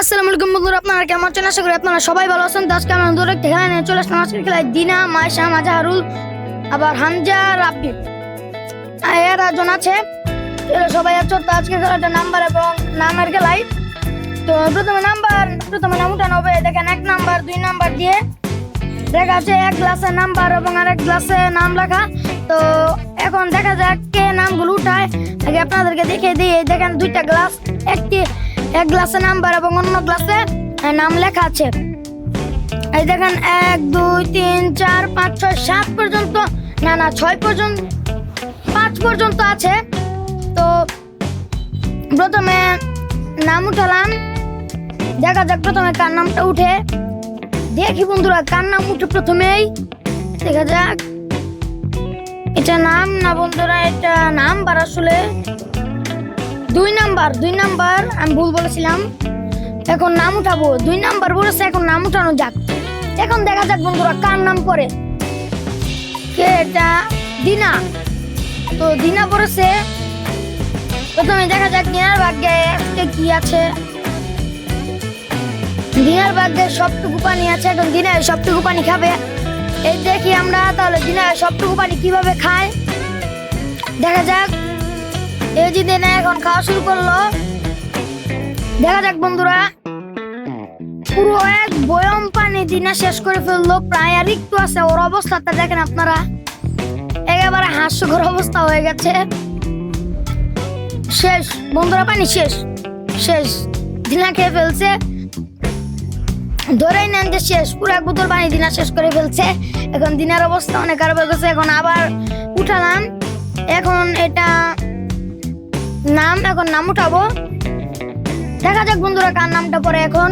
আসসালামু আলাইকুম বন্ধুরা, আপনারা কেমন আছেন? আশা করি আপনারা সবাই ভালো আছেন। তো আজকে আমরা দূরে খেলা নিয়ে চলে আসলাম। আজকের খেলায় দিনা, মাইশা, মাজাহারুল, আবার হামজা আর এরা জন আছে। সবাই আছে, তো আজকের খেলাটা নাম্বার এবং নামের খেলায়। তো প্রথমে নাম্বার, প্রথমে নাম উঠানো হবে। দেখেন, এক নাম্বার, দুই নাম্বার দিয়ে দেখা আছে এক গ্লাসে নাম্বার এবং আরেক গ্লাসে নাম লেখা। তো এখন দেখা যাক কে নামগুলো উঠায়। আগে আপনাদেরকে দেখিয়ে দিই। দেখেন, দুইটা গ্লাস, একটি এক গ্লাসে নাম্বার এবং অন্য গ্লাসে নাম লেখা আছে। এই দেখেন, এক, দুই, তিন, চার, পাঁচ, ছয়, সাত পর্যন্ত, না না, ছয় পর্যন্ত, পাঁচ পর্যন্ত আছে। তো, প্রথমে নাম উঠালাম। দেখা যাক প্রথমে কার নামটা উঠে। দেখি বন্ধুরা, কার নাম উঠে প্রথমেই। দেখা যাক। এটা নাম না বন্ধুরা, এটা নাম বার আসলে। দুই নাম্বার দুই নাম্বার, আমি ভুল বলেছিলাম। এখন নাম উঠাবো। দুই নাম্বার বলেছে, এখন নাম উঠানো যাক। এখন দেখা যাক বন্ধুরা, কার নাম পড়ে? কে এটা? দিনা। তো দিনা পড়েছে। প্রথমে দেখা যাক দিনার ভাগ্যে আজকে কি আছে। দিনার ভাগ্যে সবটুকু পানি আছে, এখন দিনা এই সবটুকু পানি খাবে। এই দেখি আমরা, তাহলে দিনা সবটুকু পানি কীভাবে খায়? দেখা যাক। এই যে দিনা এখন খাওয়া শুরু করল, দেখা যাক বন্ধুরা। পুরো এক বয়ম পানি দিনা শেষ করে ফেলল, প্রায় আর একটু আছে, ওর অবস্থাটা দেখেন আপনারা। একেবারে হাস্যকর অবস্থা হয়ে গেছে। শেষ, বন্ধুরা, পানি শেষ শেষ। দিনা খেয়ে ফেলছে। ধরেই নেন যে শেষ, পুরো এক বোতল পানি দিনা শেষ করে ফেলছে। এখন দিনের অবস্থা অনেক খারাপ হয়ে গেছে, এখন আবার উঠালাম। এখন এটা নাম এখন নাম উঠাবো। দেখা যাক বন্ধুরা কার নামটা পড়ে এখন।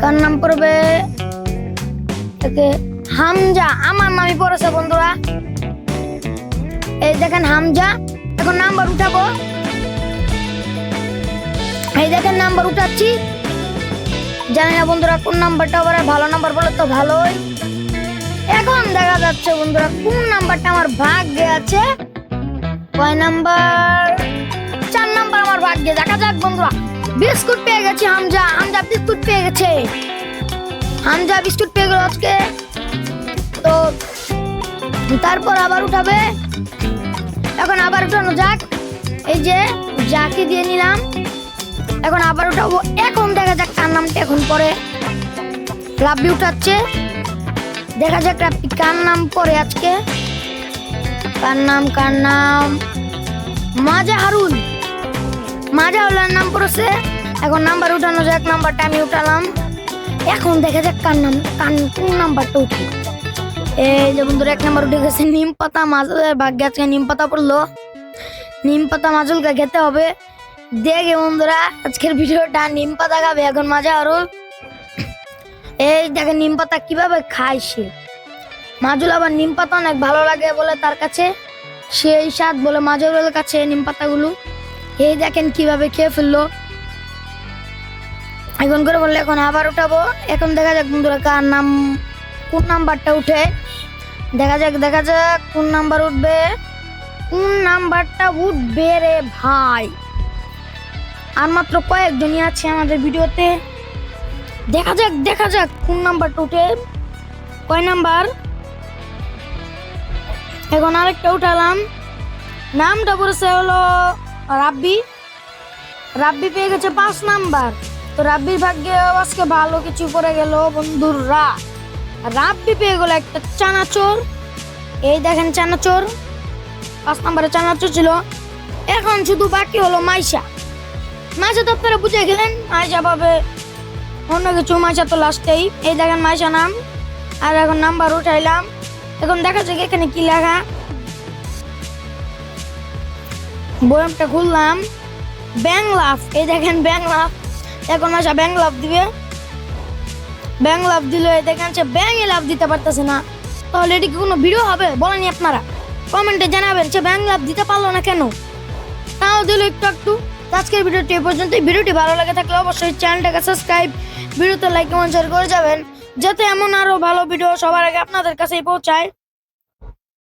কার নাম পড়বে? হামজা, আমার নামই পড়েছে বন্ধুরা। এই দেখেন হামজা, এখন নাম্বার উঠাবো। এই দেখেন নাম্বার উঠাচ্ছি। জানি না বন্ধুরা কোন নাম্বারটা আবার ভালো নাম্বার বলে তো ভালোই। এখন দেখা যাচ্ছে বন্ধুরা কোন নাম্বারটা আমার ভাগ্যে আছে। কয় নাম্বার? চার নাম্বার আমার ভাগ্যে। দেখা যাক বন্ধুরা। বিস্কুট পেয়ে গেছি হামজা। হামজা বিস্কুট পেয়ে গেছে। হামজা বিস্কুট পেয়ে গেল আজকে। তো তারপর আবার উঠাবে। এখন আবার উঠানো যাক। এই যে যাকে দিয়ে নিলাম। এখন আবার উঠাবো। এখন দেখা যাক কার নামটা এখন পরে রাব্বি উঠাচ্ছে। দেখা যাক কার নাম পরে আজকে। কার নাম কার নাম? মাজা হারুন। মাজা হলার নাম পড়েছে। এখন নাম্বার উঠানো যাক নাম্বারটা আমি উঠালাম। এখন দেখা যাক কার নাম, কার কোন নাম্বারটা উঠে এই যে বন্ধুরা, এক নাম্বার উঠে গেছে নিম পাতা মাজলের ভাগ্যে। আজকে নিম পাতা পড়ল। নিম পাতা মাজলকে খেতে হবে। দেখে বন্ধুরা, আজকের ভিডিওটা নিম পাতা খাবে এখন মাজা আরুল এই দেখে নিম পাতা কীভাবে খায় সে। মাজুল আবার নিম পাতা অনেক ভালো লাগে বলে তার কাছে। সেই স্বাদ বলে মাজুলের কাছে নিম পাতাগুলো। এই দেখেন কীভাবে খেয়ে ফেলল। এখন করে বললে এখন আবার উঠাবো। এখন দেখা যাক বন্ধুরা কার নাম, কোন নাম্বারটা উঠে। দেখা যাক দেখা যাক কোন নাম্বার উঠবে। কোন নাম্বারটা উঠবে রে ভাই? আর মাত্র কয়েকজনই আছে আমাদের ভিডিওতে। দেখা যাক দেখা যাক কোন নাম্বারটা উঠে। কয় নাম্বার? এখন আরেকটা উঠালাম। নামটা পড়েছে হলো রাব্বি। রাব্বি পেয়ে গেছে পাঁচ নাম্বার। তো রাব্বির ভাগ্যে আজকে ভালো কিছু করে গেল বন্ধুরা। রাব্বি পেয়ে গেল একটা চানাচোর। এই দেখেন চানাচোর। পাঁচ নাম্বারে চানাচোর ছিল। এখন শুধু বাকি হলো মাইশা। মাইশা তো আপনারা বুঝে গেলেন, মাইশা পাবে অন্য কিছু, মাইশা তো লাস্টেই এই দেখেন মাইশা নাম। আর এখন নাম্বার উঠাইলাম। এখন দেখা যাক এখানে কি লেখা বয়ামটা খুললাম। ব্যাং লাভ এই দেখেন ব্যাং লাভ এখন মাসা ব্যাং লাভ দিবে। ব্যাং লাভ দিলে এই দেখেন সে ব্যাঙে লাভ দিতে পারতেছে না। তাহলে এটি কি কোনো ভিডিও হবে? বলেনি আপনারা। কমেন্টে জানাবেন, সে ব্যাং লাভ দিতে পারল না কেন? তাও দিল একটু একটু। আজকের ভিডিওটি এ পর্যন্ত ভিডিওটি ভালো লাগে থাকলে অবশ্যই চ্যানেলটাকে সাবস্ক্রাইব। ভিডিওতে লাইক কমেন্ট শেয়ার করে যাবেন। যাতে এমন আরও ভালো ভিডিও সবার আগে আপনাদের কাছে পৌঁছায়।